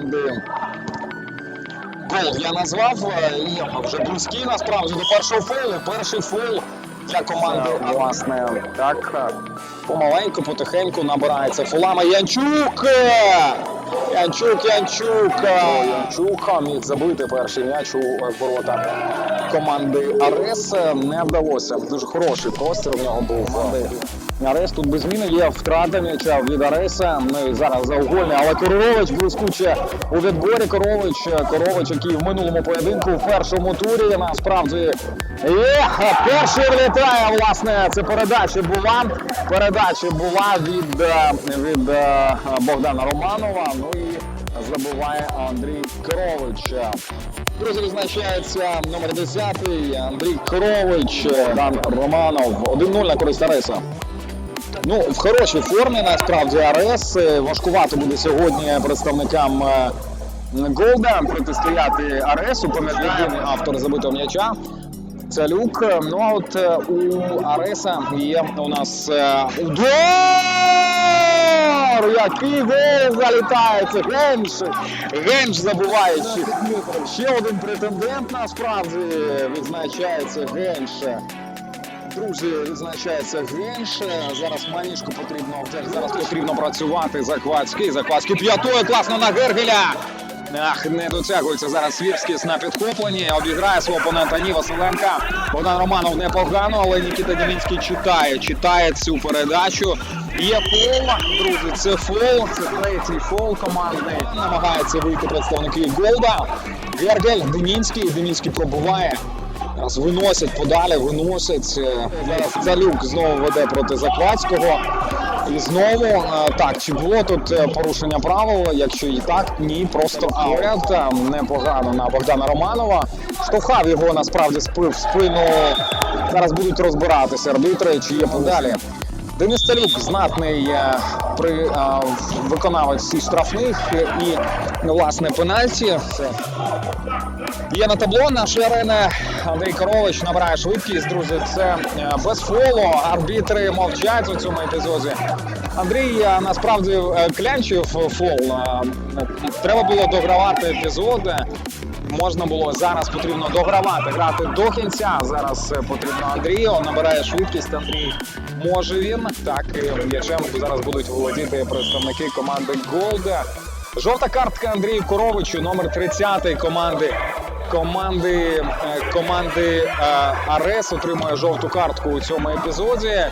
команди гол я назвав е, і вже близький насправді до першого фолу. Перший фол для команди. Власне, так помаленьку, потихеньку набирається фолами. Янчук! Янчук, Янчука. Янчука міг забити перший м'яч у ворота команди Арес. Не вдалося. Дуже хороший простір у нього був. Арес тут без зміни є втрата м'яча від Ареса. І зараз заугольний, але Корович блискуче у відборі. Корович, Корович, який в минулому поєдинку в першому турі насправді Ех, перший влітає. Власне, це передача була. Передача була від, від е, Богдана Романова. Ну і забуває Андрій Корович. Друзі, відзначається номер 10 Андрій Корович, Дан Романов. 1-0 на користь Ареса. Ну, в хорошій формі насправді Арес. Е, Важкувато буде сьогодні представникам е, Голда протистояти Аресу. Пам'ятаємо автор забитого м'яча. Це люк. Ну а от е, у Ареса є у нас удар! Який гол залітає! Генш! Генш забуваючи. Ще один претендент насправді відзначається Генш. Друзі, відзначається Генш. Зараз Манішку потрібно зараз потрібно працювати. Заквацький. Заквацький п'ятою класно на Гергеля. Ах, не дотягується зараз Свірськіс на підхопленні. Обіграє свого опонента Ні Василенка. Богдан Романов непогано, але Нікіта Дімінський читає. Читає цю передачу. Є фол, друзі, це фол, це третій фол командний. Намагається вийти представники Голда. Гергель, Демінський. Демінський пробуває. Зараз виносять подалі, виносять. Е, Зараз Залюк знову веде проти Заквацького. І знову е, так, чи було тут е, порушення правил? Якщо і так, ні, просто аут. Непогано на Богдана Романова. Штовхав його насправді спив в спину. Зараз будуть розбиратися арбітри, чи є подалі. Денис Талюк знатний е, при виконавець всіх штрафних і власне пенальті. Це Є на табло нашої арени. Андрій Корович набирає швидкість, друзі. Це е, без фолу. Арбітри мовчать у цьому епізоді. Андрій е, насправді клянчив фол. Е, Треба було догравати епізоди. Можна було зараз потрібно догравати, грати до кінця. Зараз е, потрібно Андрію. Набирає швидкість. Андрій може він. Так і м'ячем зараз будуть володіти представники команди Голда. Жовта картка Андрію Коровичу, номер 30 команди. Команди е, команди е, Арес отримує жовту картку у цьому епізоді.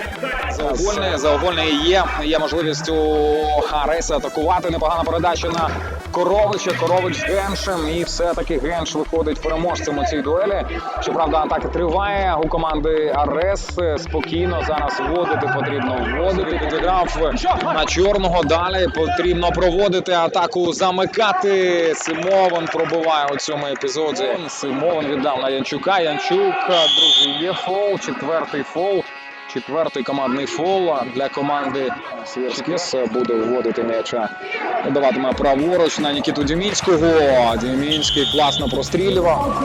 Заувольне, заувольне є. Є можливість у Ареса атакувати. Непогана передача на Коровича. Корович з Геншем. І все-таки Генш виходить переможцем у цій дуелі. Щоправда, атака триває у команди Арес. Спокійно зараз вводити потрібно. Вводити. Підіграв на чорного. Далі потрібно проводити атаку, замикати. Симован пробиває у цьому епізоді. Симован віддав на Янчука. Янчук, друзі, є фол. Четвертий фол. Четвертий командний фол для команди Свірськіс буде вводити м'яча. Даватиме праворуч на Нікіту Дімінського. Дімінський класно прострілював.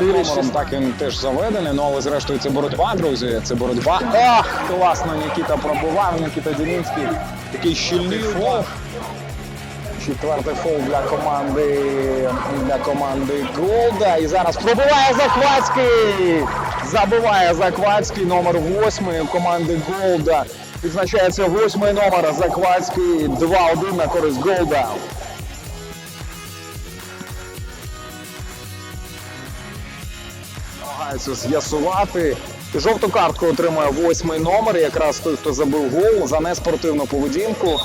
4-6. Так він теж заведений. Ну але зрештою це боротьба, друзі. Це боротьба. Ах, класно Нікіта пробував. Нікіта Дімінський. Такий щільний фол. Четвертий фол для команди для команди Голда. І зараз пробиває Захватський. Забиває Заквацький номер 8 у команди Голда. Відзначається восьмий номер Захватський 2-1 на користь Голда. Намагаються з'ясувати. Жовту картку отримує восьмий номер, якраз той, хто забив гол за неспортивну поведінку.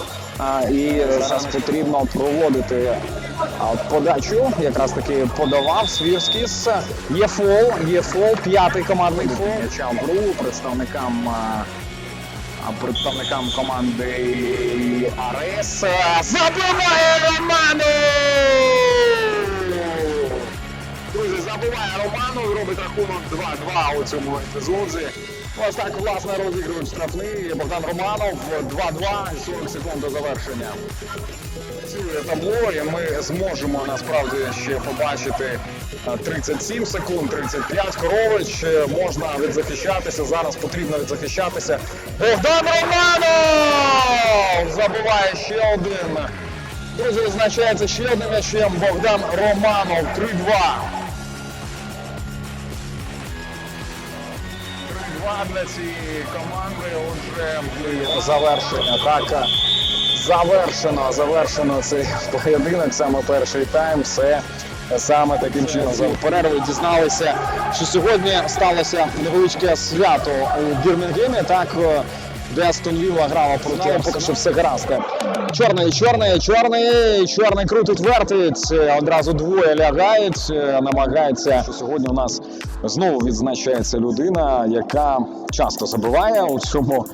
І зараз потрібно проводити подачу. Якраз таки подавав Свірськіс. Є фол, є фол, п'ятий командний фол. М'яча гру представникам. представникам команди Арес забиває Роману! Друзі, забиває Роману, робить рахунок 2-2 у цьому епізоді. Ось так, власне, розігрують штрафний. Богдан Романов 2-2 і 40 секунд до завершення. Працює табло, і ми зможемо насправді ще побачити е, 37 секунд, 35 Корович. Е, Можна відзахищатися. Зараз потрібно відзахищатися. Богдан Романов! Забуває ще один. Друзі, відзначається ще одним м'ячем. Богдан Романов 3-2. 3-2 для цієї команди. Отже, завершення. Так, завершено, завершено цей поєдинок, саме перший тайм. Все саме таким чином. За перервою дізналися, що сьогодні сталося невеличке свято у Бірмінгемі. Так, е, де Астон Вілла грала проти але поки що все гаразд. Чорний, чорний, чорний, чорний крутить, вертить. Е, Одразу двоє лягають, е, намагається. Що сьогодні у нас знову відзначається людина, яка часто забиває у цьому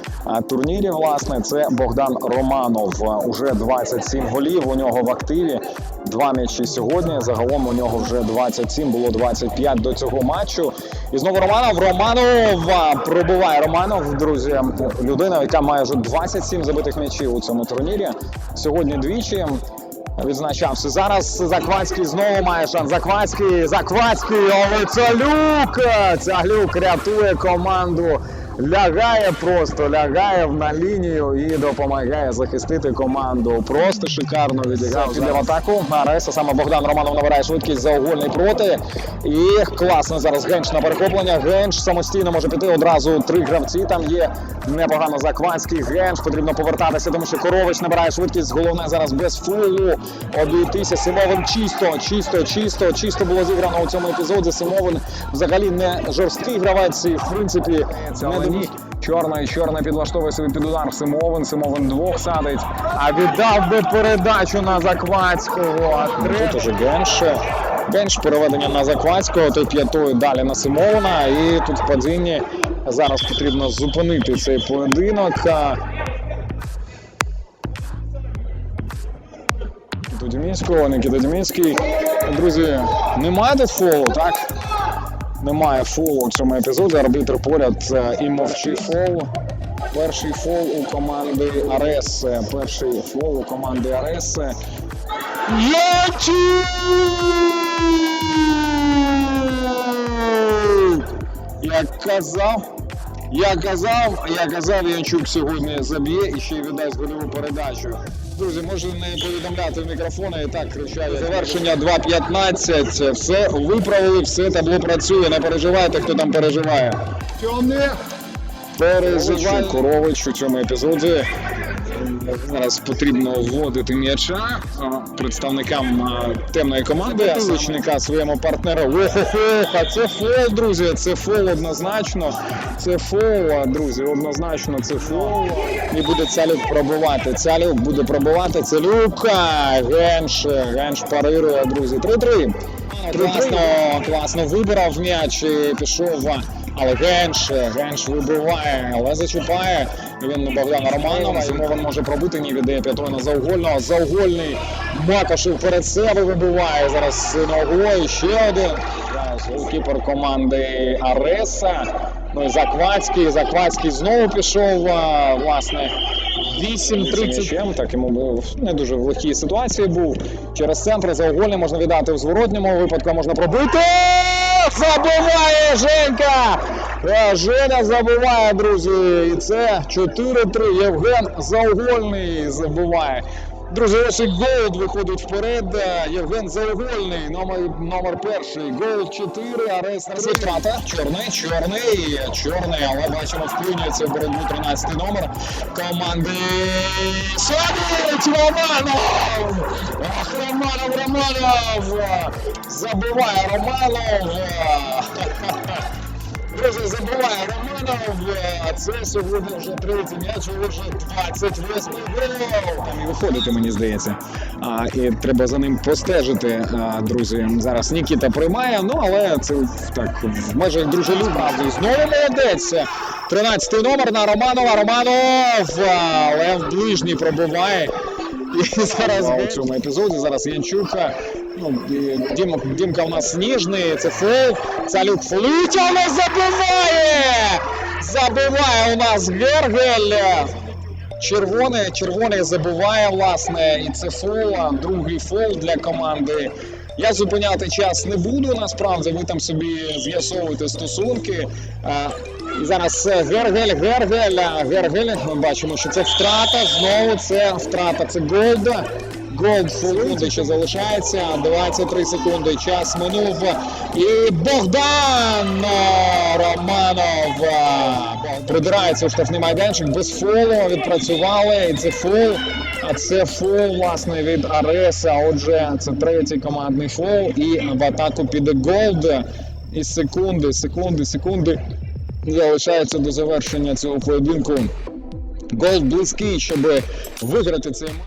турнірі. Власне, це Богдан Романов. Уже 27 голів у нього в активі. Два м'ячі сьогодні. Загалом у нього вже 27, було 25 до цього матчу. І знову Романов. Романов а, пробиває Романов, друзі. Людина, яка має вже 27 забитих м'ячів у цьому турнірі. Сьогодні двічі. Відзначався зараз. Заквацький знову має шанс. Заквацький, Заквацький, але Цалюк! Цалюк рятує команду. Лягає просто, лягає на лінію і допомагає захистити команду. Просто шикарно відіграв для атаку. Ареса саме Богдан Романов набирає швидкість заугольний проти. І класно зараз Генч на перехоплення. Генч самостійно може піти одразу три гравці. Там є непогано Заквацький. Генч потрібно повертатися, тому що Корович набирає швидкість. Головне зараз без фулу обійтися. Симовин чисто, чисто, чисто, чисто було зіграно у цьому епізоді. Симовин взагалі не жорсткий гравець і в принципі не ні. Чорний, чорний підлаштовує собі під удар Симовин. Симовин двох садить. А віддав би передачу на Заквацького. Тут уже Генш. Генш переведення на Заквацького, той п'ятою далі на Симовина. І тут в падінні зараз потрібно зупинити цей поєдинок. Дудімінського, Нікіта Дімінський. Друзі, немає тут фолу, так? Немає фолу у цьому епізоді. Арбітр поряд е, і мовчи фол. Перший фол у команди Арес. Перший фол у команди Арес. Як казав, я казав, я казав, Янчук сьогодні заб'є і ще й віддасть гольову передачу. Друзі, можу не повідомляти в мікрофони і так кричаю. Завершення 2.15. Все виправили, все табло працює. Не переживайте, хто там переживає. Переживає Корович у цьому епізоді. Зараз потрібно вводити м'яча представникам темної команди, визначника своєму партнеру. Охо-хо, а це фол, друзі. Це фол однозначно. Це фол, друзі, однозначно це фол. І буде Цалюк пробувати. Цалюк буде пробувати. Цалюка. Генш. Генш парирує, друзі. 3-3. Класно, класно вибирав м'яч і пішов. Але Генш, Генш вибиває, але зачіпає. Він Богдана Романова. Зимовин може пробити, ні віддає на заугольного. Заугольний Макошев перед себе вибиває. Зараз ногою ще один. Голкіпер команди Ареса. Ну і Заквацький. Заквацький знову пішов. Власне, 8-30. Так йому не дуже в легкій ситуації був. Через центр заугольний можна віддати в зворотньому випадку, можна пробити. Забиває Женька! Е, Женя забиває, друзі. І це 4-3. Євген Заугольний забиває. Друзі, ось і Голд виходить вперед. Е, Євген Заугольний, номер, номер перший. Голд 4, арест втрата. Чорний, чорний, чорний, але бачимо, вклинюється в боротьбу 13 номер команди Садить Романов! Ах, Романов, Романов! Забиває Романов! Друзі, забиває Романов. А це сьогодні вже третій м'яч, вже 28 гол. Там і виходити, мені здається. А, і треба за ним постежити, а, друзі. Зараз Нікіта приймає, ну але це так в межах дружелюб. Знову молодець. 13 номер на Романова. Романов, але в ближній пробиває. І зараз у цьому епізоді зараз Янчука. Ну, і Діма, Дімка у нас сніжний, це фол. Цалюк фолить, але забиває! Забиває у нас Гергель. Червоний, червоний забиває, власне, і це фол, другий фол для команди Я зупиняти час не буду. Насправді ви там собі з'ясовуєте стосунки. І зараз Гергель, Гергель, Гергель. Ми бачимо, що це втрата. Знову це втрата. Це Голда. Голд секунди ще залишається. 23 секунди. Час минув. І Богдан Романов е, придирається у штрафний майданчик. Без фолу відпрацювали. І це фол. А це фол, власне, від Ареса. Отже, це третій командний фол. І в атаку піде Голд. І секунди, секунди, секунди залишаються до завершення цього поєдинку. Голд близький, щоб виграти цей матч.